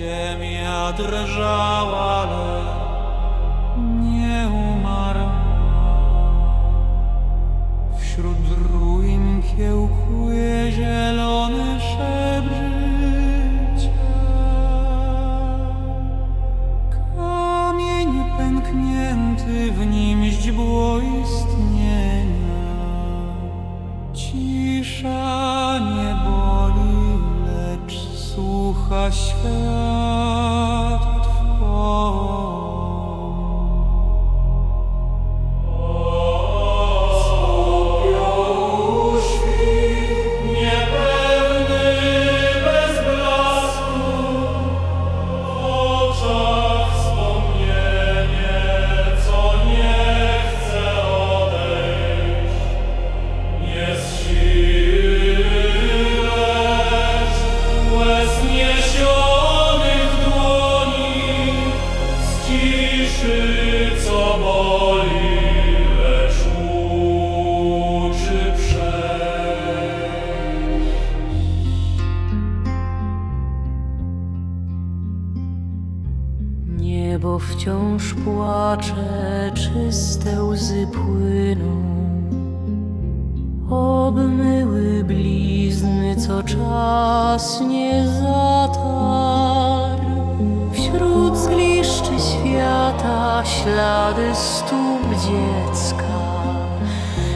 ziemia drżała. No. Wciąż płacze, czyste łzy płyną. Obmyły blizny, co czas nie zatarł. Wśród zgliszczy świata ślady stóp dziecka.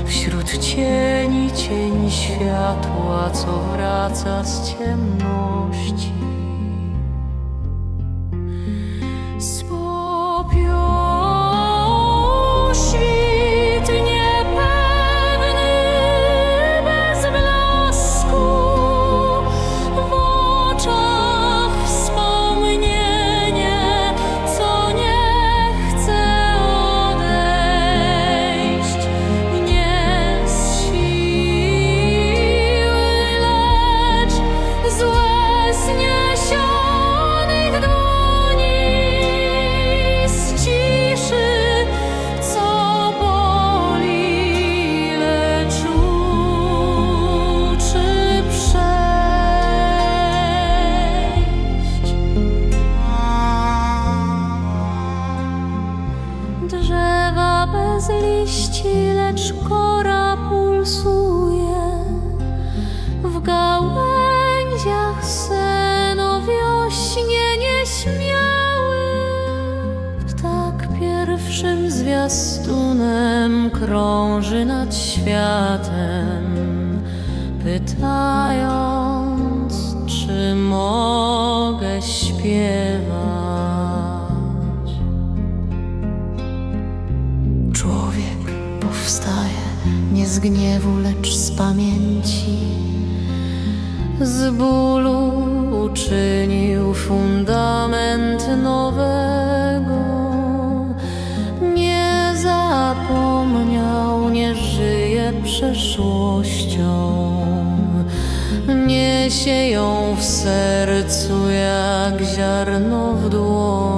Wśród cieni, cień światła, co wraca z ciemności. Drzewa bez liści, lecz kora pulsuje w gałęziach sen o wiośnie nieśmiały. Ptak pierwszym zwiastunem krąży nad światem, pytając, czy mogę śpiewać. Z gniewu, lecz z pamięci. Z bólu uczynił fundament nowego. Nie zapomniał, nie żyje przeszłością. Niesie ją w sercu jak ziarno w dłoni.